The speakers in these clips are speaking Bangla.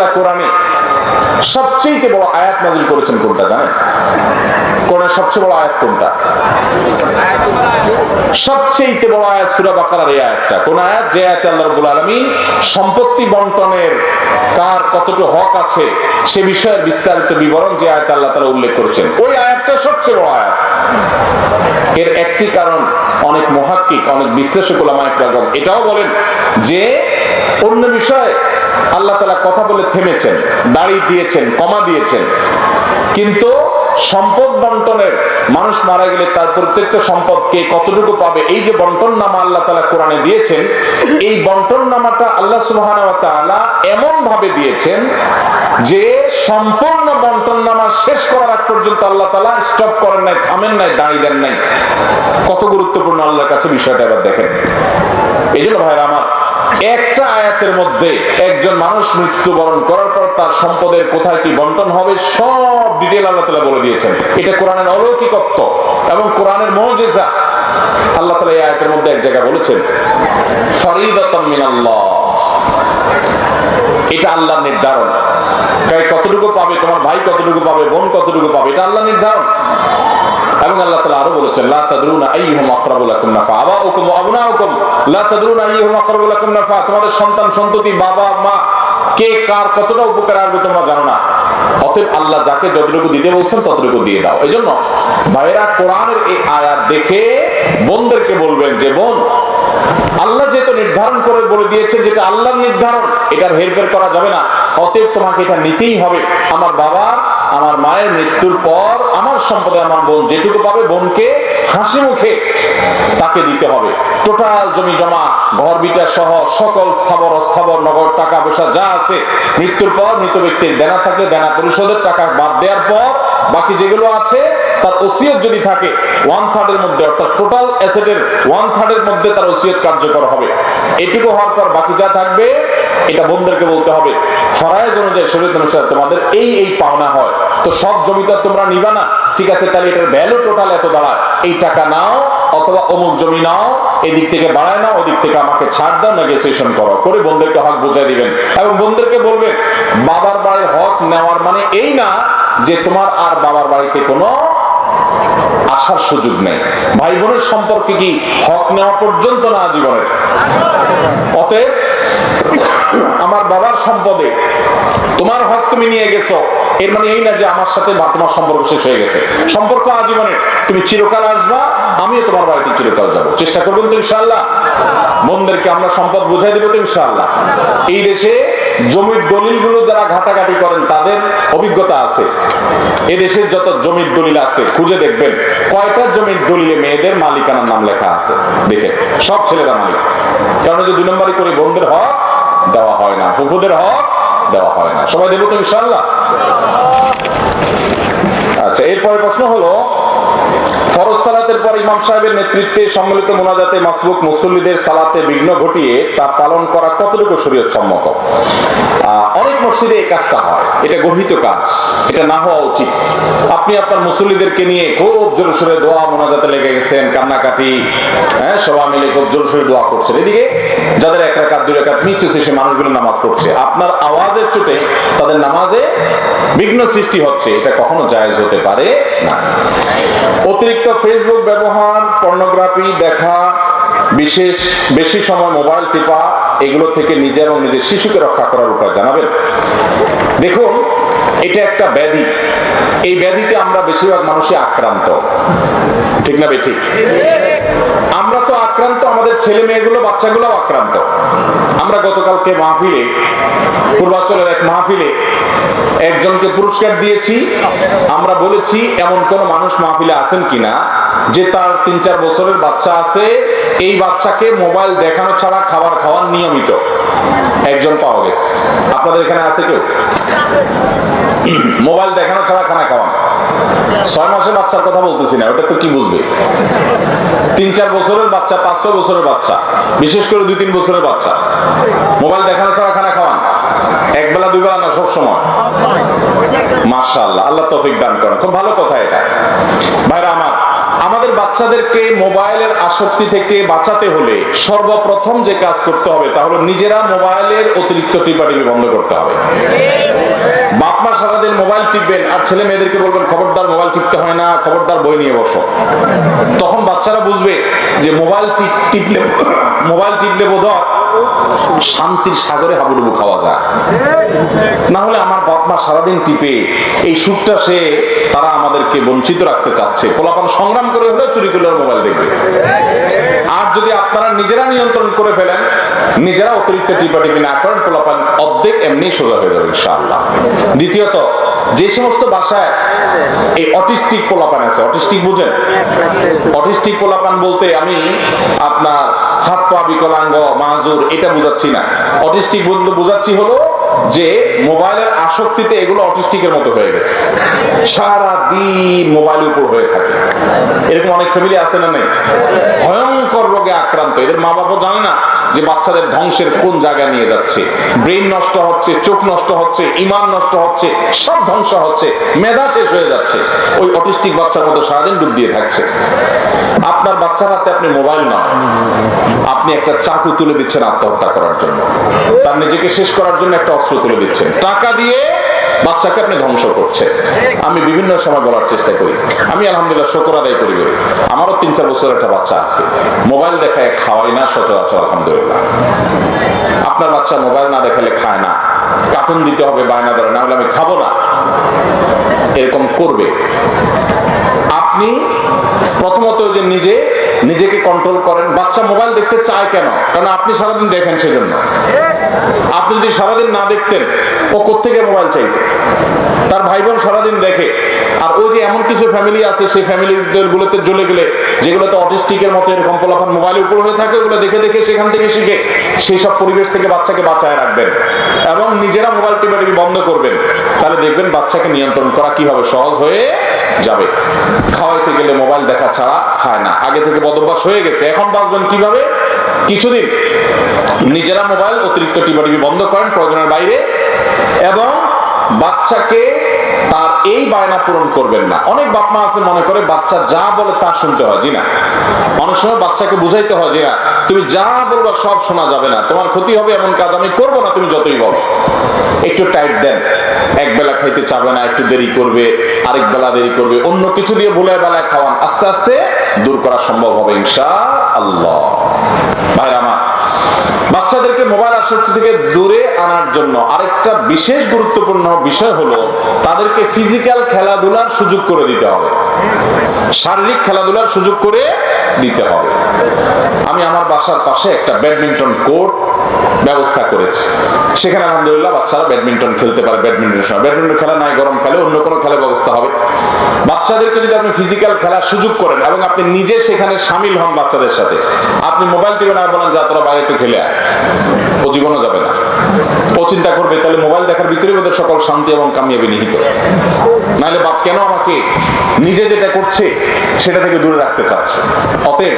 তালা কোরআনে সবচেয়ে বড় আয়াত নাজিল করেছেন কোনটা জানেন? কোরআনের সবচেয়ে বড় আয়াত কোনটা? সবচেয়ে বড় আয়াত সুরা বাকারার এই আয়াতটা। কোন আয়াত? যে আয়াতে আল্লাহ রাব্বুল আলামিন সম্পত্তি বন্টনের কার কতটুকু হক আছে, সে বিষয়ে বিস্তারিত বিবরণ যে আয়াত আল্লাহ তাআলা উল্লেখ করেছেন। ওই আয়াতটা সবচেয়ে বড় আয়াত। এর একটি কারণ অনেক মহাক্কিক, অনেক বিশ্লেষক ওলামা একরকম এটাও বলেন যে অন্য বিষয়ে আল্লাহ তালা কথা বলে থেমেছেন, দাড়ি দিয়েছেন, কমা দিয়েছেন। কিন্তু সম্পদ বন্টনের মানুষ মারা গেলে তার প্রত্যেকটা সম্পদ কে কতটুকু পাবে? এই যে বন্টন নামা আল্লাহ তালা কোরআনে দিয়েছেন, এই বন্টন নামাটা আল্লাহ সুবহান এমন ভাবে দিয়েছেন যে সম্পূর্ণ বন্টন নামা শেষ করার আগ পর্যন্ত আল্লাহ তালা স্টপ করেন নাই, থামেন নাই দাঁড়িয়ে দেন নাই। কত গুরুত্বপূর্ণ আল্লাহর কাছে বিষয়টা এবার দেখেন। এই জন্য ভাইরা আমার একটা আয়াতের মধ্যে একজন মানুষ মৃত্যুবরণ করার পর তার সম্পদের কোথায় কি বন্টন হবে, সব ডিটেল আল্লাহ তালা বলে দিয়েছেন। এটা কোরআনের অলৌকিকত্ব এবং কোরআনের মজেজা। আল্লাহ তালা এই আয়াতের মধ্যে এক জায়গায় বলেছেন মিনাল্লাহ। এটা আল্লাহর নির্ধারণ। কতটুকু পাবে, তোমার ভাই কতটুকু পাবে, বোন কতটুকু পাবে, এটা আল্লাহ নির্ধারণ। এবং আল্লাহ তাআলা আরও বলেছেন তোমাদের সন্তান সন্ততি বাবা, মা, কে, কার কতটা উপকার না। অতএব আল্লাহ যাকে যতটুকু বলছেন, ততটুকু দিয়ে দাও। জন্য কোরআনের এই আয়াত দেখে বোনদেরকে বলবেন যে, বোন আল্লাহ যেহেতু নির্ধারণ করে বলে দিয়েছে যেটা আল্লাহ নির্ধারণ, এটার হেরফের করা যাবে না। অতএব তোমাকে এটা নিতেই হবে। আমার বাবা আমার মায়ের মৃত্যুর পর আমার সম্পদে আমার বোন যেটুকু পাবে বোনকে হাসি মুখে তাকে দিতে হবে। টোটাল জমি জমা, ঘর বিটা সহ সকল স্থাবর অস্থাবর, নগদ টাকা পয়সা যা আছে, মৃত্যুর পর মৃত ব্যক্তির দেনা থাকলে দেনা পরিশোধের টাকা বাদ দেওয়ার পর বাকি যেগুলো আছে, তার ওসিয়ত যদি থাকে ওয়ান থার্ডের মধ্যে, অর্থাৎ টোটাল অ্যাসেটের ওয়ান থার্ডের মধ্যে তার ওসিয়ত কার্যকর হবে। এটুকু হওয়ার পর বাকি যা থাকবে, এটা বন্ধুদেরকে বলতে হবে। ফরায়জ অনুযায়ী শরীর অনুসারে তোমাদের এই এই পাওনা হয়। তো সব জমি তো তোমরা নিবা না। ঠিক আছে, তাহলে এটার ভ্যালু টোটাল এত দাঁড়ায়। এই টাকা নাও, অথবা অমুক জমি নাও, এদিক থেকে বাড়ায় নাও, ওদিক থেকে আমাকে ছাড় দাও নেগোসিয়েশন করো। করে বন্ধুদেরকে হক বুঝাই দিবেন। এবং বন্ধুদেরকে বলবেন বাবার বাড়ির হক নেওয়ার মানে এই না যে তোমার আর বাবার বাড়িতে কোনো আসার সুযোগ নেই। ভাই বোনের সম্পর্কে কি হক নেওয়া পর্যন্ত না জীবনের? অতএব, আমার বাবার সম্পদে তোমার হক তুমি নিয়ে গেছো। এর মানে এই না যে আমার সাথে তোমার সম্পর্ক শেষ হয়ে গেছে। সম্পর্ক আজীবনের তুমি চিরকাল আসবা, আমিও তোমার বাড়িতে চিরকাল যাব। চেষ্টা করবেন তো ইনশাআল্লাহ। মনদেরকে আমরা সম্পদ বুঝাই দেবো তো ইনশাআল্লাহ। এই দেশে জমির দলিলগুলো যারা ঘাটাঘাটি করেন, তাদের অভিজ্ঞতা আছে। এদেশের যত জমির দলিল আছে, খুঁজে দেখবেন, কয়টা জমির দলিলে মেয়েদের মালিকানার নাম লেখা আছে। দেখে সব ছেলেরা মালিক। কারণ যে দুই নম্বরই করে বোনদের হক দেওয়া হয় না, ফুফুদের হক দেওয়া হয় না। সবাই দেবো তো ইনশাল্লাহ আচ্ছা এরপরে প্রশ্ন হলো ফরজ সালাতের পর ইমাম সাহেবের নেতৃত্বে সম্মিলিত মোনাজাতে মাসবুক মুসল্লিদের সালাতে বিঘ্ন ঘটিয়ে তা পালন করা কতটুকু সম্মত অনেক মসজিদে এই কাজটা হয়। এটা গর্হিত কাজ। এটা না হওয়া উচিত। আপনি আপনার মুসল্লিদেরকে নিয়ে খুব দোয়া মোনাজাতে লেগে গেছেন, কান্নাকাটি হ্যাঁ সবাই মিলে খুব দোয়া করছেন। এদিকে যাদের এক দুই মিস হয়েছে সে মানুষগুলো নামাজ পড়ছে। আপনার আওয়াজের চোটে তাদের নামাজে বিঘ্ন সৃষ্টি হচ্ছে। এটা কখনো জায়েজ হতে পারে না। অতিরিক্ত ফেসবুক ব্যবহার পর্নোগ্রাফি দেখা, বিশেষ, বেশি সময় মোবাইল টিপা, এগুলো থেকে নিজের ও নিজের শিশুকে রক্ষা করার উপায় জানাবেন। দেখুন, এটা একটা ব্যাধি। এই ব্যাধিতে আমরা বেশিরভাগ মানুষই আক্রান্ত। ঠিক না বেঠিক আমরা আক্রান্ত আমাদের ছেলে মেয়েগুলো বাচ্চাগুলো আক্রান্ত। আমরা গতকালকে মাহফিলে, পূর্বাচলের এক মাহফিলে একজনকে পুরস্কার দিয়েছি। আমরা বলেছি, এমন কোন মানুষ মাহফিলে আছেন কিনা যে তার তিন চার বছরের বাচ্চা আছে? এই বাচ্চাকে মোবাইল দেখানো ছাড়া খাবার খাওয়ার নিয়মিত। একজন পাওয়া গেছে। আপনাদের এখানে আছে কেউ? মোবাইল দেখানো ছাড়া খানা খাওয়ানো ছয় মাসের বাচ্চার কথা বলতেছি না, ওটা তো কি বুঝবে? তিন, চার বছরের বাচ্চা, পাঁচ, ছয় বছরের বাচ্চা, বিশেষ করে দুই, তিন বছরের বাচ্চা। মোবাইল দেখানো ছাড়া খানা খাওয়ান এক বেলা দুই বেলা না, সব সময়। মার্শাল আল্লাহ তফিক দান করেন। খুব ভালো কথা এটা। ভাইরা বাচ্চাদেরকে মোবাইলের আসক্তি থেকে বাঁচাতে হলে সর্বপ্রথম যে কাজ করতে হবে তাহলে নিজেরা মোবাইলের অতিরিক্ত টিপাটিপি বন্ধ করতে হবে। বাপ মা সারাদিন মোবাইল টিপবেন আর ছেলে মেয়েদেরকে বলবেন, খবরদার মোবাইল টিপতে হয় না, খবরদার বই নিয়ে বসো। তখন বাচ্চারা বুঝবে যে মোবাইল টিপলে মোবাইল টিপলে বোধ শান্তির সাগরে হাবুডুবু খাওয়া যায়। না হলে আমার বাপ মা সারাদিন টিপে, এই সুখটা সে, তারা আমাদেরকে বঞ্চিত রাখতে চাচ্ছে। পোলাপান সংগ্রাম করে হলে চুরি করলে মোবাইল দেখবে। আর যদি আপনারা নিজেরা নিয়ন্ত্রণ করে ফেলেন, নিজেরা অতিরিক্ত টিপাটিপি না করেন পোলাপান অর্ধেক এমনি সোজা হয়ে যাবে, ইনশাআল্লাহ। দ্বিতীয়ত, যে সমস্ত বাসায় এই অটিস্টিক পোলাপান আছে, অটিস্টিক বুঝেন? অটিস্টিক পোলাপান বলতে আমি আপনার হাত পা বিকলাঙ্গ, মাজুর, এটা বুঝাচ্ছি না। অটিস্টিক বুঝাচ্ছি হলো যে মোবাইলের আসক্তিতে এগুলো অটিস্টিকের মতো হয়ে গেছে। সারা দিন উপর হয়ে থাকে। এরকম অনেক ফ্যামিলি আছে না নেই? ভয়ঙ্কর রোগে আক্রান্ত। এদের মা বাবা জানে না। যে বাচ্চাদের ধ্বংসের কোন জায়গায় নিয়ে যাচ্ছে? ব্রেন নষ্ট হচ্ছে, চোখ নষ্ট হচ্ছে, ইমান নষ্ট হচ্ছে, সব ধ্বংস হচ্ছে, মেধা শেষ হয়ে যাচ্ছে। ওই অটিস্টিক বাচ্চার মতো সারাদিন ডুব দিয়ে থাকছে। আপনার বাচ্চার হাতে আপনি মোবাইল না। আপনি একটা চাকু তুলে দিচ্ছেন আত্মহত্যা করার জন্য। তার নিজেকে শেষ করার জন্য একটা অস্ত্র তুলে দিচ্ছেন। টাকা দিয়ে বাচ্চাকে আপনি ধ্বংস করছেন। আমি বিভিন্ন সময় বলার চেষ্টা করি। আমি আলহামদুলিল্লাহ শকর আদায় করি করি আমারও তিন চার বছর একটা বাচ্চা আছে। মোবাইল দেখায় খাওয়াই না, সচরাচর, আলহামদুলিল্লাহ। আপনার বাচ্চা মোবাইল না দেখালে খায় না। কার্টুন দিতে হবে, বায়না ধরে, না হলে আমি খাব না। এরকম করবে। আপনি প্রথমত যে নিজে, নিজেকে কন্ট্রোল করেন। বাচ্চা মোবাইল দেখতে চায় কেন? কারণ আপনি সারাদিন দেখেন সেজন্য। আপনি যদি সারাদিন না দেখতেন, ও কোথেকে মোবাইল চাইতো? তার ভাই বোন সারাদিন দেখে। আর ওই যে এমন কিছু ফ্যামিলি আছে, সেই ফ্যামিলিদের গুলোতে জ্বলে গেলে, যেগুলোতে অটিস্টিকের মতো এরকম পোলাপান মোবাইলের উপর হয়ে থাকে, ওগুলো দেখে দেখে সেখান থেকে শিখে সেই সব পরিবেশ থেকে বাচ্চাকে বাঁচায় রাখবেন। এবং নিজেরা মোবাইল টিপাটিপি বন্ধ করবেন। তাহলে দেখবেন বাচ্চাকে নিয়ন্ত্রণ করা কীভাবে সহজ হয়ে যাবে। খাওয়াইতে গেলে মোবাইল দেখা ছাড়া খায় না। আগে থেকে বদভ্যাস হয়ে গেছে। এখন বাঁচবেন কীভাবে? কিছুদিন নিজেরা মোবাইল, অতিরিক্ত টিপাটিপি বন্ধ করেন প্রয়োজনের বাইরে, এবং বাচ্চাকে তার এই বায়না পূরণ করবেন না। অনেক বাপ মা আছে মনে করে, বাচ্চা যা বলে তা শুনতে হয় জি না অনেক সময় বাচ্চাকে বুঝাইতে হয় যে না তুমি যা বলবা সব শোনা যাবে না। তোমার ক্ষতি হবে এমন কাজ আমি করব না, তুমি যতই বলো। একটু টাইট দেন। এক বেলা খাইতে চাবে না, একটু দেরি করবে, আরেক বেলা দেরি করবে, অন্য কিছু দিয়ে ভুলে বেলায় খাওয়ান। আস্তে আস্তে দূর করা সম্ভব হবে, ইনশা আল্লাহ বাচ্চাদেরকে মোবাইল আসক্তি থেকে দূরে আনার জন্য আরেকটা বিশেষ গুরুত্বপূর্ণ বিষয় হলো তাদেরকে ফিজিক্যাল খেলাধুলার সুযোগ করে দিতে হবে। শারীরিক খেলাধুলার সুযোগ করে দিতে হবে। আমি আমার বাসার পাশে একটা ব্যাডমিন্টন কোর্ট ব্যবস্থা করেছি। সেখানে আলহামদুলিল্লাহ বাচ্চারা ব্যাডমিন্টন খেলতে পারে, ব্যাডমিন্টনের সময়। ব্যাডমিন্টন খেলা নাই, গরমকালে অন্য কোনো খেলার ব্যবস্থা হবে। বাচ্চাদেরকে যদি আপনি ফিজিক্যাল খেলার সুযোগ করেন এবং আপনি নিজে সেখানে সামিল হন বাচ্চাদের সাথে, আপনি মোবাইল টিপে না বলেন যা তোরা বাইরে একটু খেলে আয়। ও জীবনও যাবে না। ও চিন্তা করবে, তাহলে মোবাইল দেখার ভিতরে ওদের সকল শান্তি এবং কামিয়াবি নিহিত। নাহলে বাপ কেন আমাকে নিজে যেটা করছে, সেটা থেকে দূরে রাখতে চাচ্ছে? অতএব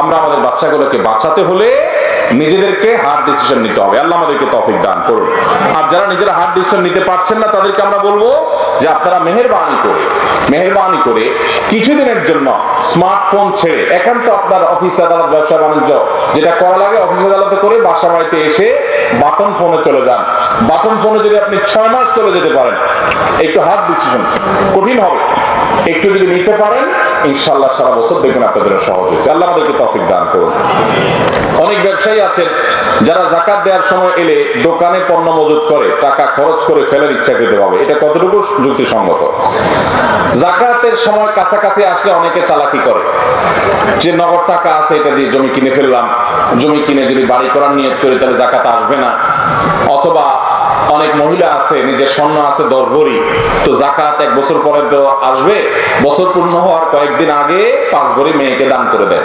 আমরা আমাদের বাচ্চাগুলোকে বাঁচাতে হলে নিজেদেরকে হার্ড ডিসিশন নিতে হবে। আল্লাহ আমাদেরকে তফিক দান করুন। আর যারা নিজেরা হার্ড ডিসিশন নিতে পারছেন না, তাদেরকে আমরা বলব যে আপনারা মেহেরবানি করে মেহেরবানি করে কিছুদিনের জন্য স্মার্টফোন ছেড়ে একান্ত আপনার অফিস আদালত, ব্যবসা, বাণিজ্য যেটা করা লাগে অফিস আদালতে করে বাসা বাড়িতে এসে বাটন ফোনে চলে যান। বাটন ফোনে যদি আপনি ছয় মাস চলে যেতে পারেন, একটু হার্ড ডিসিশন কঠিন হবে। একটু যদি নিতে পারেন ইনশাল্লাহ সারা বছর দেখবেন আপনাদের সহজ হয়েছে। আল্লাহ আমাদেরকে তফিক দান করুন। অনেক ব্যবসায়ী আছেন, যারা জাকাত দেওয়ার সময় এলে দোকানে পণ্য মজুত করে, টাকা খরচ করে ফেলার ইচ্ছা খেতে পাবে। এটা কতটুকু যুক্তিসঙ্গত? জাকাতের সময় কাছাকাছি আসলে অনেকে চালাকি করে। যে নগদ টাকা আছে, এটা দিয়ে জমি কিনে ফেললাম। জমি কিনে যদি বাড়ি করার নিয়ত করি, তাহলে জাকাত আসবে না। অথবা অনেক মহিলা আছে, নিজের স্বর্ণ আছে, দশ ভরি। তো জাকাত এক বছর পরে তো আসবে, বছর পূর্ণ হওয়ার কয়েকদিন আগে পাঁচ ভরি মেয়েকে দান করে দেয়।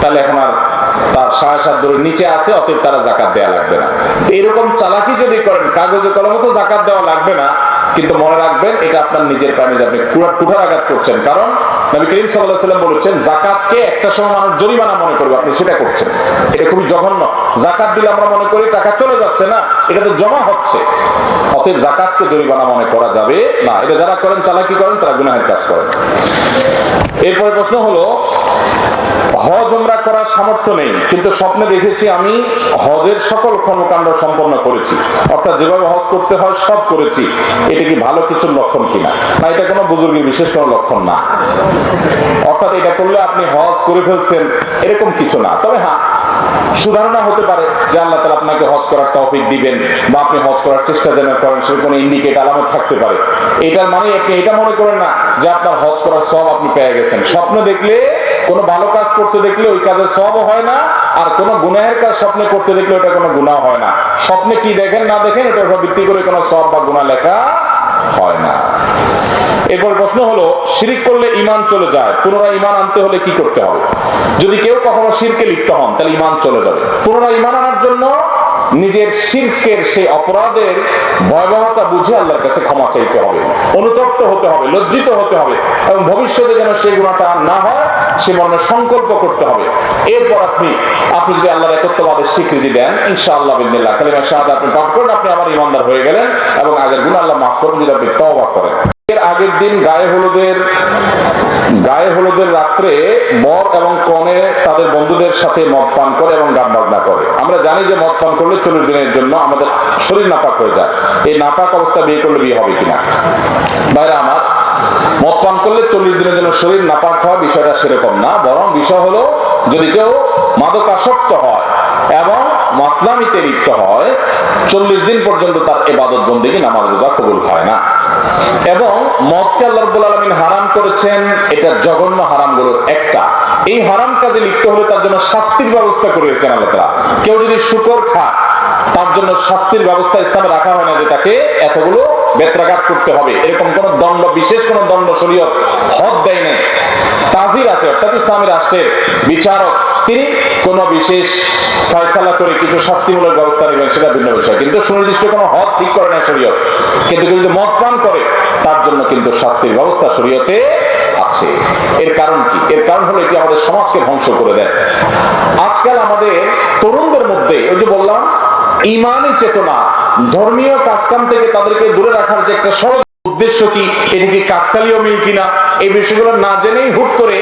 তাহলে এখন আর তার সাড়ে সাত ধরে নিচে আছে, অতএব তারা জাকাত দেওয়া লাগবে না। এরকম চালাকি যদি করেন, কাগজে কলমে তো জাকাত দেওয়া লাগবে না, কিন্তু মনে রাখবেন এটা আপনার নিজের প্রাণী আপনি কুড়া- কুঠারাঘাত করছেন। কারণ টাকা চলে যাচ্ছে না, এটা তো জমা হচ্ছে। অতএব জাকাতকে জরিমানা মনে করা যাবে না। এটা যারা করেন, চালাকি করেন, তারা গুনাহের কাজ করেন। এরপরে প্রশ্ন হলো হজ আমরা করার সামর্থ্য নেই, কিন্তু স্বপ্নে দেখেছি আমি হজের সকল কর্মকাণ্ড সম্পন্ন করেছি। অর্থাৎ যেভাবে হজ করতে হয় সব করেছি। এটা কি ভালো কিছুর লক্ষণ কিনা না, এটা কোনো বুজুর্গের বিশেষ কোনো লক্ষণ না। অর্থাৎ এটা করলে আপনি হজ করে ফেলছেন, এরকম কিছু না। তবে হ্যাঁ সুধারণা হতে পারে যে আল্লাহ তালা আপনাকে হজ করার তৌফিক দিবেন বা আপনি হজ করার চেষ্টা যেন করেন সে কোনো ইন্ডিকেট আলামত থাকতে পারে। এটার মানে আপনি এটা মনে করেন না যে আপনার হজ করার সব আপনি পেয়ে গেছেন। স্বপ্ন দেখলে, কোনো ভালো কাজ করতে দেখলে ওই কাজের সবও হয় না, আর কোনো গুনাহের কাজ স্বপ্নে করতে দেখলে ওটা কোনো গুনাহ হয় না। স্বপ্নে কি দেখেন না দেখেন, এটার উপর ভিত্তি করে কোনো সব বা গুনাহ লেখা হয় না। এরপর প্রশ্ন হলো, শিরিক করলে ইমান চলে যায়, পুনরায় ইমান আনতে হলে কি করতে হবে? যদি কেউ কখনো শিরকে লিপ্ত হন, তাহলে ইমান চলে যাবে। পুনরায় ইমান আনার জন্য নিজের শিরকের সেই অপরাধের ভয়াবহতা বুঝে আল্লাহর কাছে ক্ষমা চাইতে হবে, অনুতপ্ত হতে হবে, লজ্জিত হতে হবে এবং ভবিষ্যতে যেন সেই গুণাটা না হয়, সে মনে সংকল্প করতে হবে। এরপর আপনি আপনি যদি আল্লাহর একত্ববাদের স্বীকৃতি দেন, ইনশাআল্লাহ বিদিল্লাহ কালিমা শাহাদ আপনি পাঠ করেন আপনি আমার ইমানদার হয়ে গেলেন এবং আগের গুণ আল্লাহ মাফ করবেন যদি আপনি তওবা করেন। আগের দিন গায়ে হলুদের গায়ে হলুদের রাত্রে বর এবং কনে তাদের বন্ধুদের সাথে মদ পান করে এবং গান বাজনা করে। আমরা জানি যে মদ পান করলে চল্লিশ দিনের জন্য আমাদের শরীর নাপাক হয়ে যায়। এই নাপাক অবস্থা বিয়ে করলে বিয়ে হবে কিনা? বাইরে আমার, মদ পান করলে চল্লিশ দিনের জন্য শরীর নাপাক হয় বিষয়টা সেরকম না। বরং বিষয় হলো, যদি কেউ মাদকাসক্ত হয় এবং মাতলামিতে লিপ্ত হয়, চল্লিশ দিন পর্যন্ত তার এবাদত বন্দিকে নামাজ রোজা কবুল হয় না। এবং মদকে আল্লাহ রাব্বুল আলামিন হারাম করেছেন, এটা জঘন্য হারামগুলোর একটা। এই হারাম কাজে লিপ্ত হলে তার জন্য শাস্তির ব্যবস্থা করে রেখেছেন আল্লাহ কেউ যদি শুকর খায়, তার জন্য শাস্তির ব্যবস্থা ইসলামে রাখা হয় না যে তাকে এতগুলো বেত্রাঘাত করতে হবে। এরকম কোন দণ্ড, বিশেষ কোন দণ্ড শরীয়ত হদ দেয় নাই। তাজির আছে, অর্থাৎ ইসলামী রাষ্ট্রের বিচারক, তিনি কোন বিশেষ ফয়সালা করে কিছু শাস্তিমূলক ব্যবস্থা নেবেন সেটা ভিন্ন বিষয়। কিন্তু সুনির্দিষ্ট কোনো হদ ঠিক করে না শরীয়ত। কিন্তু যদি মদ পান করে, তার জন্য কিন্তু শাস্তির ব্যবস্থা শরীয়তে আছে। এর কারণ কি? এর কারণ হলো এটি আমাদের সমাজকে ধ্বংস করে দেয়। আজকাল আমাদের তরুণদের মধ্যে, ওই যে বললাম ইমানি চেতনা, ধর্মীয় কাজকাম থেকে তাদেরকে দূরে রাখার যে একটা সরল উদ্দেশ্য কি, এটা কি কাকতালীয় মিল কিনা, এই বিষয়গুলো না জেনেই হুট করে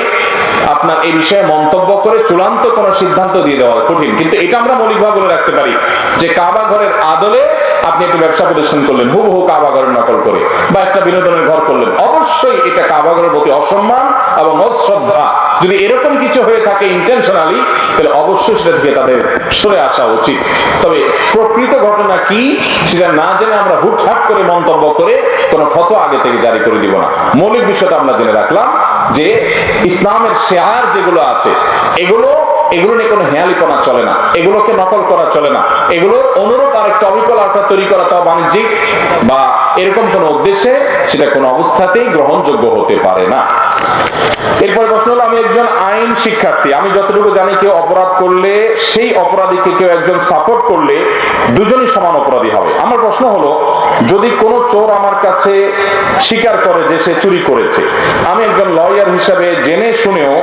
আপনার এই বিষয়ে মন্তব্য করে চূড়ান্ত কোনো সিদ্ধান্ত দিয়ে দেওয়া কঠিন। কিন্তু এটা আমরা মৌলিকভাবে বলে রাখতে পারি যে কাবা ঘরের আদলে আপনি একটা ব্যবসা প্রতিষ্ঠান করলেন হু হু কাবা ঘরের নকল করে, বা একটা বিনোদনের ঘর করলেন, অবশ্যই এটা কাবা ঘরের প্রতি অসম্মান এবং অশ্রদ্ধা। যদি এরকম কিছু হয়ে থাকে ইন্টেনশনালি তাহলে অবশ্যই সেটা থেকে তাদের সরে আসা উচিত। তবে প্রকৃত ঘটনা কি, সেটা না জেনে আমরা হুটহাট করে মন্তব্য করে কোনো ফটো আগে থেকে জারি করে দিব না। মৌলিক বিষয়টা আমরা জেনে রাখলাম যে ইসলামের শেয়ার যেগুলো আছে, এগুলো এগুলো নিয়ে কোনো হেয়ালিপনা চলে না। এগুলোকে নকল করা চলে না। এগুলো অনুরূপ আরেকটা অবিকল আরেকটা তৈরি করা তাও বাণিজ্যিক বা এরকম কোন উদ্দেশ্যে সেটা কোনো অবস্থাতেই গ্রহণযোগ্য হতে পারে না। এরপরে প্রশ্ন হলো, আমি একজন আইন শিক্ষার্থী। আমি যতটুকু জানি কেউ অপরাধ করলে, সেই অপরাধীকে কেউ একজন সাপোর্ট করলে দুজনই সমান অপরাধী হবে। আমার প্রশ্ন হলো, যদি কোনো চোর আমার কাছে স্বীকার করে যে সে চুরি করেছে, আমি একজন লয়ার হিসাবে জেনে শুনেও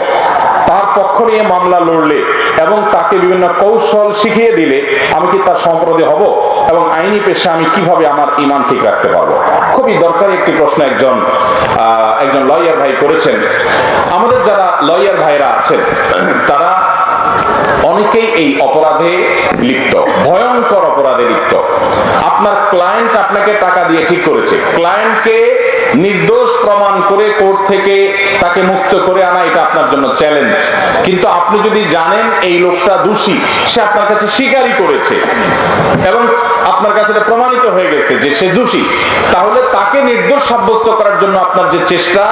পক্ষ নিয়ে মামলা লড়লে এবং তাকে বিভিন্ন কৌশল শিখিয়ে দিলে আমি কি তার সম্প্রতি হব এবং আইনি পেশা আমি কীভাবে আমার ইমান ঠিক রাখতে পারব? খুবই দরকারি একটি প্রশ্ন একজন একজন লয়ার ভাই করেছেন। আমাদের যারা লয়ার ভাইরা আছেন, তারা অনেকেই এই অপরাধে লিপ্ত, ভয়ঙ্কর অপরাধে লিপ্ত। আপনার ক্লায়েন্ট আপনাকে টাকা দিয়ে ঠিক করেছে। ক্লায়েন্টকে নির্দোষ প্রমাণ করে কোর্ট থেকে তাকে মুক্ত করে আনা এটা আপনার জন্য চ্যালেঞ্জ কিন্তু আপনি যদি জানেন এই লোকটা দোষী, সে আপনার কাছে স্বীকারই করেছে এবং আপনার কাছে এটা প্রমাণিত হয়ে গেছে যে সে দোষী। তাহলে তাকে নির্দোষ সাব্যস্ত করার জন্য আপনার যে চেষ্টা,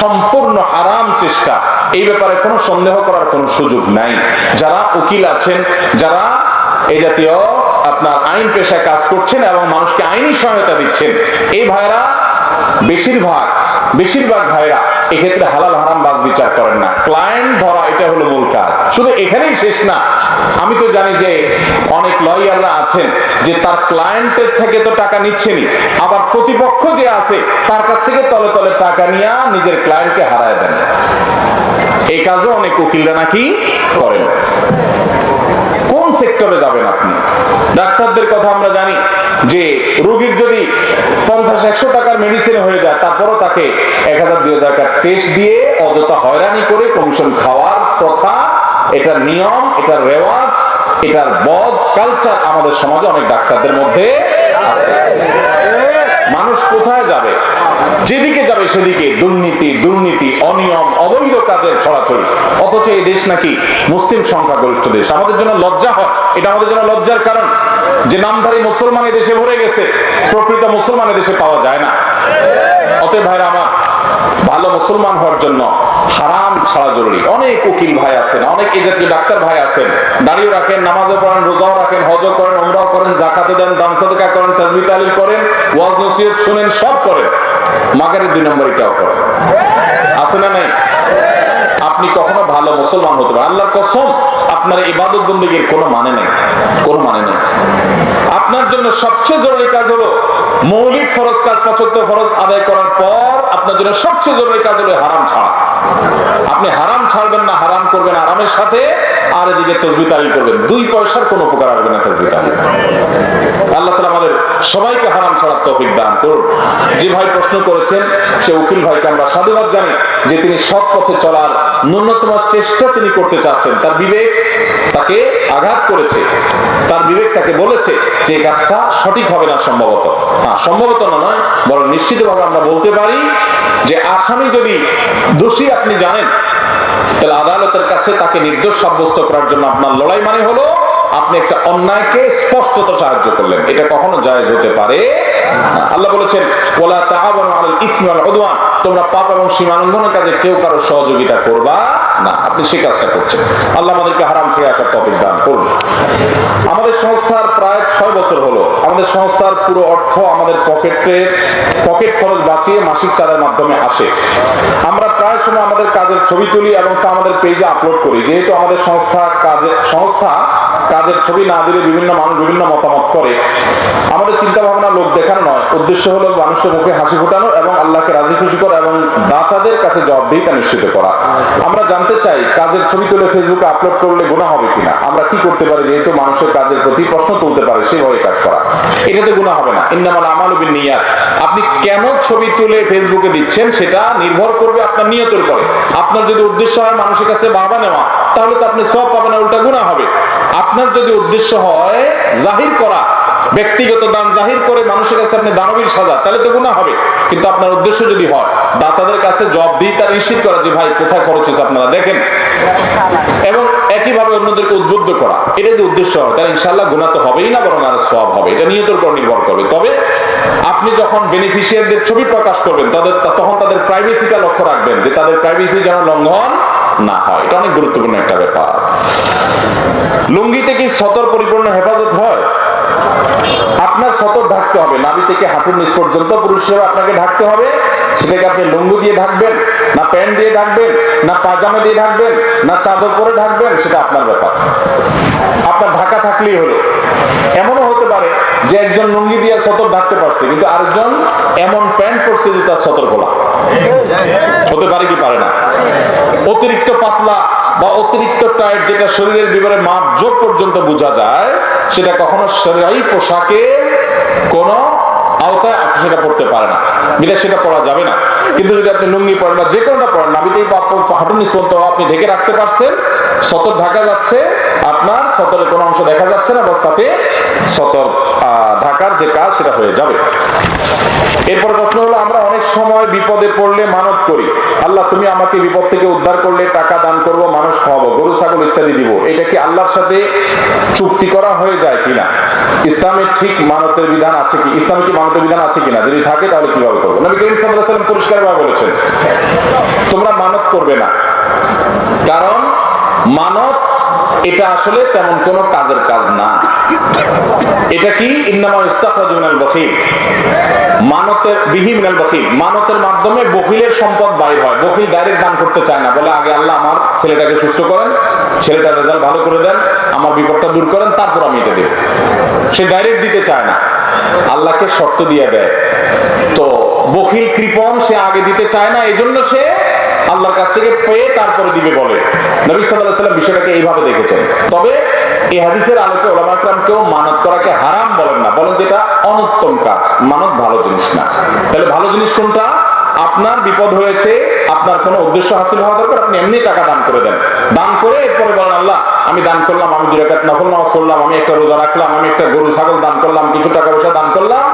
সম্পূর্ণ আরাম চেষ্টা, এই ব্যাপারে কোনো সন্দেহ করার কোনো সুযোগ নাই। যারা উকিল আছেন, যারা এই জাতীয় আপনার আইন পেশায় কাজ করছেন এবং মানুষকে আইনি সহায়তা দিচ্ছেন, এই ভাইরা বেশিরভাগ বেশিরভাগ ভাইরা এক্ষেত্রে হালাল হারাম বাজ বিচার করেন না। ক্লায়েন্ট ধরা, এটা হলো মূল কাজ। শুধু এখানেই শেষ না। আমি তো জানি যে অনেক লয়াররা আছেন যে তার ক্লায়েন্টের থেকে তো টাকা নিচ্ছেনি আবার প্রতিপক্ষ যে আছে, তার কাছ থেকে তলে তলে টাকা নিয়ে নিজের ক্লায়েন্টকে হারায় দেন। এই কাজও অনেক উকিলরা নাকি করেন। সেক্টরে যাবেন আপনি? ডাক্তারদের কথা আমরা জানি যে রোগীর যদি পঞ্চাশ, একশো টাকার মেডিসিন হয়ে যায়, তারপরও তাকে এক হাজার, দুই হাজার টেস্ট দিয়ে অযথা হয়রানি করে কমিশন খাওয়ার প্রথা, এটা নিয়ম, এটার রেওয়াজ, এটার বদ কালচার আমাদের সমাজে অনেক ডাক্তারদের মধ্যে আছে। মানুষ কোথায় যাবে? যেদিকে যাবে সেদিকে দুর্নীতি দুর্নীতি, অনিয়ম, অবৈধ কাজের ছড়াছড়ি। অথচ এই দেশ নাকি মুসলিম সংখ্যাগরিষ্ঠ দেশ। আমাদের জন্য লজ্জা হয়। এটা আমাদের জন্য লজ্জার কারণ। যে নামধারী মুসলমান দেশে ভরে গেছে, প্রকৃত মুসলমান দেশে পাওয়া যায় না। অতএব ভাইরা আমার ভালো মুসলমান হওয়ার জন্য হারাম ছাড়া জরুরি। অনেক উকিল ভাই আছেন, অনেক এই জাতীয় ডাক্তার ভাই আছেন। দাঁড়িয়ে রাখেন, নামাজও পড়েন, রোজাও রাখেন, হজও করেন ওমরাও করেন জাকাতে দেন, দান সাদকা করেন তাজমি তালিল করেন, ওয়াজ, নসিহত শুনেন, সব করেন। মাগারের দুই নম্বর এটাও করেন। আছে না নাই? আপনি কখনো ভালো মুসলমান হতে পারেন। আল্লাহর কসম, আপনার ইবাদত বন্দীগীর কোনো মানে নেই। কোনো মানে নেই। আপনার জন্য সবচেয়ে জরুরি কাজ হলো মৌলিক ফরজ কাজ পঁচাত্তর ফরজ আদায় করার পর আপনার জন্য সবচেয়ে জরুরি কাজ হলো হারাম ছাড়া। আপনি হারাম ছাড়বেন না, হারাম করবেন আরামের সাথে আর এদিকে তসবি তালিল করবেন। দুই পয়সার কোনো উপকার আসবে না তসবি তালিল। আল্লাহ তালা আমাদের সবাইকে হারাম ছাড়ার তৌফিক দান করুন। যে ভাই প্রশ্ন করেছেন, সে উকিল ভাইকে আমরা সাধুবাদ জানি যে তিনি সৎ পথে চলার ন্যূনতম চেষ্টা তিনি করতে চাচ্ছেন। তার বিবেক তাকে আঘাত করেছে। তার বিবেক তাকে বলেছে যে কাজটা সঠিক হবে না সম্ভবত। হ্যাঁ সম্ভবত না নয়, বরং নিশ্চিতভাবে আমরা বলতে পারি যে আসামি যদি দোষী আপনি জানেন তাহলে আদালতের কাছে তাকে নির্দোষ সাব্যস্ত করার জন্য আপনার লড়াই মানে হলো আপনি একটা অন্যায়কে স্পষ্টত সাহায্য করলেন। এটা কখনো জায়েজ হতে পারে আল্লাহ বলেছেন ওলা তাআবানু তোমরা পাপ এবং সীমালঙ্ঘনের কাজে কেউ কারও সহযোগিতা করবা না। আপনি সেই কাজটা করছেন। আল্লাহ আমাদেরকে হারাম ছেড়ে আসার তৌফিক দান করুন। আমাদের সংস্থার প্রায় ছয় বছর হলো। আমাদের সংস্থার পুরো অর্থ আমাদের পকেটে, পকেট খরচ বাঁচিয়ে মাসিক চাঁদার মাধ্যমে আসে। আমরা প্রায় সময় আমাদের কাজের ছবি তুলি এবং তা আমাদের পেজে আপলোড করি। যেহেতু আমাদের সংস্থা কাজে সংস্থা কাজের ছবি না দিলে বিভিন্ন মানুষ বিভিন্ন মতামত করে। আমাদের চিন্তা ভাবনা লোক দেখানো নয়। উদ্দেশ্য হলো মানুষের মুখে হাসি ফোটানো এবং আল্লাহকে রাজি খুশি করা এবং দাতাদের কাছে জবাবদিহিতা নিশ্চিত করা। আমরা জানতে চাই, কাজের ছবি তুলে ফেসবুকে আপলোড করলে গুণা হবে কিনা? আমরা কি করতে পারি যেহেতু মানুষের কাজের প্রতি প্রশ্ন তুলতে পারে, সেভাবে কাজ করা। এটাতে গুণা হবে না। ইন্নামাল আমাল নিয়াত আপনি কেন ছবি তুলে ফেসবুকে দিচ্ছেন? সেটা নির্ভর করবে আপনার নিয়তের উপরে। আপনার যদি উদ্দেশ্য হয় মানুষের কাছে বাবা নেওয়া, তাহলে তো আপনি সব পাবেন উল্টা গুণা হবে। আপনার যদি উদ্দেশ্য হয় জাহির করা ব্যক্তিগত দান জাহির করে মানুষের কাছে আপনি দানবীর সাজা, তাহলে তো গুণা হবে। কিন্তু আপনার উদ্দেশ্য যদি হয়, দাতাদের কাছে জব দিই তার নিশ্চিত করা যে, ভাই, কোথায় খরচ হয়েছে আপনারা দেখেন। এবং একইভাবে অন্যদেরকে উদ্বুদ্ধ করা, এটা যদি উদ্দেশ্য হয়, তাহলে ইনশাল্লাহ গুণা তো হবেই না, বরং আরও সব হবে। এটা নিয়তের উপর নির্ভর করবে। তবে আপনি যখন বেনিফিশিয়ারদের ছবি প্রকাশ করবেন, তাদের তখন তাদের প্রাইভেসিটা লক্ষ্য রাখবেন যে, তাদের প্রাইভেসি যেন লঙ্ঘন না হয়। এটা অনেক গুরুত্বপূর্ণ একটা ব্যাপার। লুঙ্গিতে কি সতর পরিপূর্ণ হেফাজত হয়? আপনার সতর ঢাকতে হবে। নাভি থেকে হাঁটুর নিচ পর্যন্ত পুরুষ হিসেবে আপনাকে ঢাকতে হবে। সেটাকে আপনি লুঙ্গু দিয়ে ঢাকবেন, না প্যান্ট দিয়ে ঢাকবেন, না পাজামা দিয়ে ঢাকবেন, না চাদর পরে ঢাকবেন, সেটা আপনার ব্যাপার। আপনার ঢাকা থাকলেই হলো। এমনও হতে পারে যে একজন লুঙ্গি দিয়ে সতর ঢাকতে পারছে, কিন্তু আরেকজন এমন প্যান্ট পরছে যে তার সতর হতে পারে কি পারে না? অতিরিক্ত পাতলা বা অতিরিক্ত টাইট যেটা শরীরের বিবরে মাপ জোট পর্যন্ত বোঝা যায়, সেটা কখনো শরীরাই পোশাকে কোন আওতায় আপনি সেটা পড়তে পারে না। বিনা সেটা পড়া যাবে না। কিন্তু যদি আপনি লুঙ্গি পড়েন বা যে কোনোটা পড়েন নাবিতেই নিচ পর্যন্ত আপনি ঢেকে রাখতে পারছেন, সতর ঢাকা যাচ্ছে, আপনার সতরের কোনো অংশ দেখা যাচ্ছে না বাস তাতে সতর। ঢাকার যে কাজ, সেটা হয়ে যাবে। এরপর প্রশ্ন হলো, আমরা অনেক সময় বিপদে পড়লে মানত করি। আল্লাহ, তুমি আমাকে বিপদ থেকে উদ্ধার করলে টাকা দান করব, মানুষ খাওয়াবো, গরু, ছাগল ইত্যাদি দিব। এটা কি আল্লাহর সাথে চুক্তি করা হয়ে যায় কিনা? ইসলামের ঠিক মানতের বিধান আছে কি? ইসলামে কি মানতের বিধান আছে কিনা? যদি থাকে, তাহলে কীভাবে করব? নবী করিম সাল্লাহ সাল্লাম পরিষ্কার ভাবে বলেছেন, তোমরা মানত করবে না। কারণ মানত এটা আসলে তেমন কোনো কাজের কাজ না। এটা কি? মানতের মাধ্যমে সম্পদ হয়। ডাইরেক্ট দান করতে চায় না। বলে, আগে আল্লাহ আমার ছেলেটাকে সুস্থ করেন, ছেলেটার রেজাল্ট ভালো করে দেন, আমার বিপদটা দূর করেন, তারপর আমি এটা দেব। সে ডাইরেক্ট দিতে চায় না। আল্লাহকে শর্ত দিয়ে দেয়। তো বখিল কৃপণ সে আগে দিতে চায় না এই জন্য সে আল্লাহর কাছ থেকে পেয়ে তারপরে দিবে বলে। নবী সাল্লাহ সাল্লাম বিষয়টাকে এইভাবে দেখেছেন। তবে এই হাদিসের আলোকে ওলামাকরাম কেউ মানত করাকে হারাম বলেন না বলেন যেটা অনুত্তম কাজ, মানত ভালো জিনিস না। তাহলে ভালো জিনিস কোনটা? আপনার বিপদ হয়েছে, আপনার কোনো উদ্দেশ্য হাসিল হওয়া দরকার, আপনি এমনি টাকা দান করে দেন। দান করে এরপরে বলেন, আল্লাহ, আমি দান করলাম, আমি দুই রাকাত নফল নামাজ করলাম আমি একটা রোজা রাখলাম, আমি একটা গরু ছাগল দান করলাম, কিছু টাকা পয়সা দান করলাম,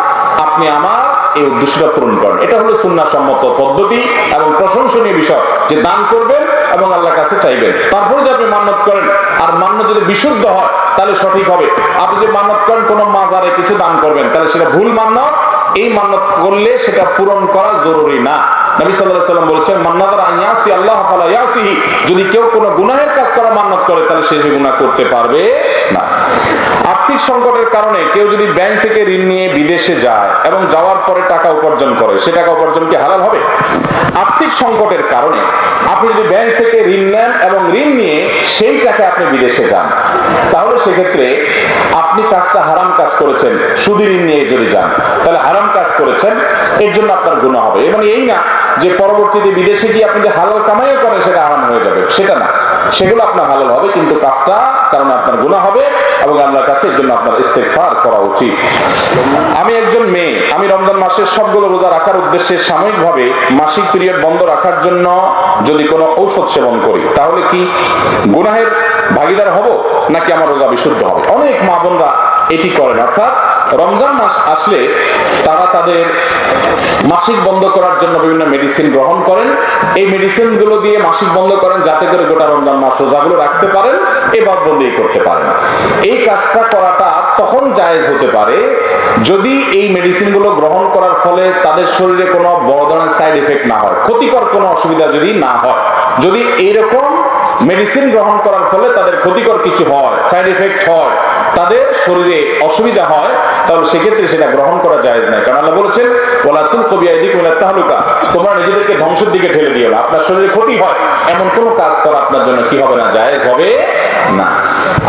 আপনি আমার এই উদ্দেশ্যটা পূরণ করেন। এটা হলো সুন্নাসম্মত পদ্ধতি এবং প্রশংসনীয় বিষয় যে দান করবেন এবং আল্লাহর কাছে চাইবেন। তারপরে যদি আপনি মান্নত করেন, আর মান্য যদি বিশুদ্ধ হয়, তাহলে সঠিক হবে। আপনি যদি মান্নত করেন, কোনো মাজারে কিছু দান করবেন, তাহলে সেটা ভুল মান্নত এই মান্নত করলে সেটা পূরণ করা জরুরি না। নবী সাল্লাল্লাহু সাল্লাম বলেছেন মান্নাদার আইয়াসি আল্লাহ ফালা যদি কেউ কোনো গুনাহের কাজ করা মান্নত করে, তাহলে সে সে গুনাহ করতে পারবে না। আর্থিক সংকটের কারণে কেউ যদি ব্যাংক থেকে ঋণ নিয়ে বিদেশে যায় এবং যাওয়ার পরে টাকা উপার্জন করে, সে টাকা উপার্জন কি হালাল হবে? আর্থিক সংকটের কারণে আপনি যদি ব্যাংক থেকে ঋণ নেন এবং ঋণ নিয়ে সেই টাকা আপনি বিদেশে যান, তাহলে সেক্ষেত্রে আপনি কাজটা হারাম কাজ করেছেন সুদি ঋণ নিয়ে যদি যান, তাহলে হারাম কাজ করেছেন, এর জন্য আপনার গুণা হবে। মানে এই না যে পরবর্তীতে বিদেশে গিয়ে আপনি যে হালাল কামাইও করেন, সেটা হারাম হয়ে যাবে, সেটা না। সেগুলো আপনার হালাল হবে, কিন্তু কাজটা কারণ আপনার গুণা হবে এবং আল্লাহর কাছে এর জন্য আপনার ইস্তেগফার করা উচিত। আমি একজন মেয়ে, আমি রমজান মাসের সবগুলো রোজা রাখার উদ্দেশ্যে সাময়িকভাবে মাসিক পিরিয়ড বন্ধ রাখার জন্য যদি কোনো ঔষধ সেবন করি, তাহলে কি গুনাহের ভাগিদার হব নাকি আমার রোজা বিশুদ্ধ হবে? অনেক মা বোনরা এটি করেন। অর্থাৎ রমজান মাস আসলে তারা তাদের মাসিক বন্ধ করার জন্য বিভিন্ন মেডিসিন গ্রহণ করেন। এই মেডিসিনগুলো দিয়ে মাসিক বন্ধ করেন, যাতে করে গোটা রমজান মাস রোজাগুলো রাখতে পারেন এবার বন্দি করতে পারেন। এই কাজটা করাটা তখন জায়েজ হতে পারে যদি এই মেডিসিনগুলো গ্রহণ করার ফলে তাদের শরীরে কোনো বড় ধরনের সাইড এফেক্ট না হয়, ক্ষতিকর কোনো অসুবিধা যদি না হয়। যদি এইরকম মেডিসিন গ্রহণ করার ফলে তাদের ক্ষতিকর কিছু হয় সাইড এফেক্ট হয় তাদের শরীরে অসুবিধা হয়, তাহলে সেক্ষেত্রে সেটা গ্রহণ করা যায় না কারণ আল্লাহ বলেছেন ওলা তুল কবি ওলা তাহলুকা। তোমরা নিজেদেরকে ধ্বংসের দিকে ঠেলে দিও আপনার শরীরে ক্ষতি হয়, এমন কোনো কাজ করা আপনার জন্য কি হবে না, জায়েজ হবে না।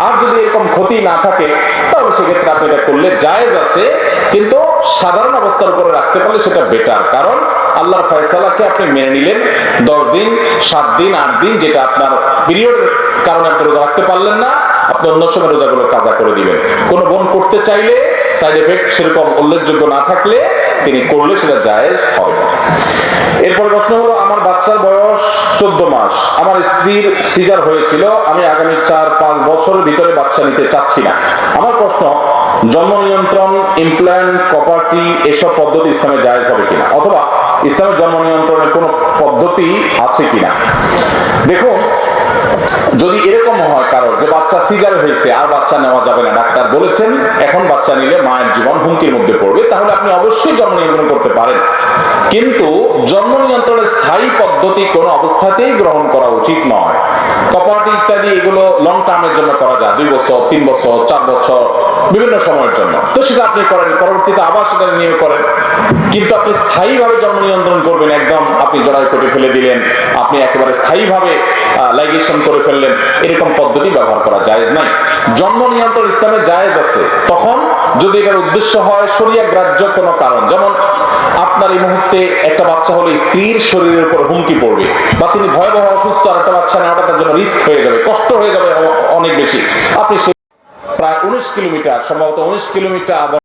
আর যদি এরকম ক্ষতি না থাকে, তাহলে সেক্ষেত্রে আপনি এটা করলে জায়েজ আছে, কিন্তু সাধারণ অবস্থার উপরে রাখতে পারলে সেটা বেটার কারণ আল্লাহর ফয়সালাকে আপনি মেনে নিলেন, দশ দিন, সাত দিন, আট দিন, যেটা আপনার পিরিয়ড কারণে আপনি রাখতে পারলেন না অন্য সময় রোজাগুলো কাজা করে দিবেন। কোনো বোন করতে চাইলে সাইড এফেক্ট সেরকম উল্লেখযোগ্য না থাকলে তিনি করলে সেটা জায়েজ হবে এরপর প্রশ্ন হলো, আমার বাচ্চার বয়স চোদ্দ মাস। আমার স্ত্রীর সিজার হয়েছিল, আমি আগামী চার, পাঁচ বছরের ভিতরে বাচ্চা নিতে চাচ্ছি না। আমার প্রশ্ন, জন্ম নিয়ন্ত্রণ ইমপ্ল্যান্ট কপার্টি এসব পদ্ধতি ইসলামে জায়েজ হবে কিনা? অথবা ইসলামের জন্ম নিয়ন্ত্রণের কোনো পদ্ধতি আছে কিনা? দেখুন যদি এরকম হয় কারোর যে বাচ্চা সিজার হয়েছে, আর বাচ্চা নেওয়া যাবে না। ডাক্তার বলেছেন, এখন বাচ্চা নিলে মায়ের জীবন হুমকির মধ্যে পড়বে, তাহলে আপনি অবশ্যই জন্ম নিয়ন্ত্রণ করতে পারেন। কিন্তু জন্ম নিয়ন্ত্রণের স্থায়ী পদ্ধতি কোনো অবস্থাতেই গ্রহণ করা উচিত নয়। কপার্টি ইত্যাদি এগুলো লং টার্মের জন্য করা যায়, দুই বছর, তিন বছর, চার বছর, বিভিন্ন সময়ের জন্য। তো সেটা আপনি করেন, পরবর্তীতে আবার সেটা নিয়োগ করেন। কিন্তু আপনি স্থায়ীভাবে জন্ম নিয়ন্ত্রণ করবেন, একদম আপনি জড়াই করে ফেলে দিলেন, আপনি একেবারে স্থায়ীভাবে লাইগেশন করে ফেললেন, এরকম পদ্ধতি ব্যবহার করা যায় নাই। জন্ম নিয়ন্ত্রণ ইসলামে জায়েজ আছে। তখন যদি এটার উদ্দেশ্য হয় শরিয়া গ্রাহ্য কোনো কারণ। যেমন আপনার এই মুহূর্তে একটা বাচ্চা হলে স্ত্রীর শরীরের উপর হুমকি পড়বে বা তিনি ভয়াবহ অসুস্থ আর একটা বাচ্চা নেওয়াটা তার জন্য রিস্ক হয়ে যাবে, কষ্ট হয়ে যাবে অনেক বেশি। আপনি সে প্রায় উনিশ কিলোমিটার, সম্ভবত উনিশ কিলোমিটার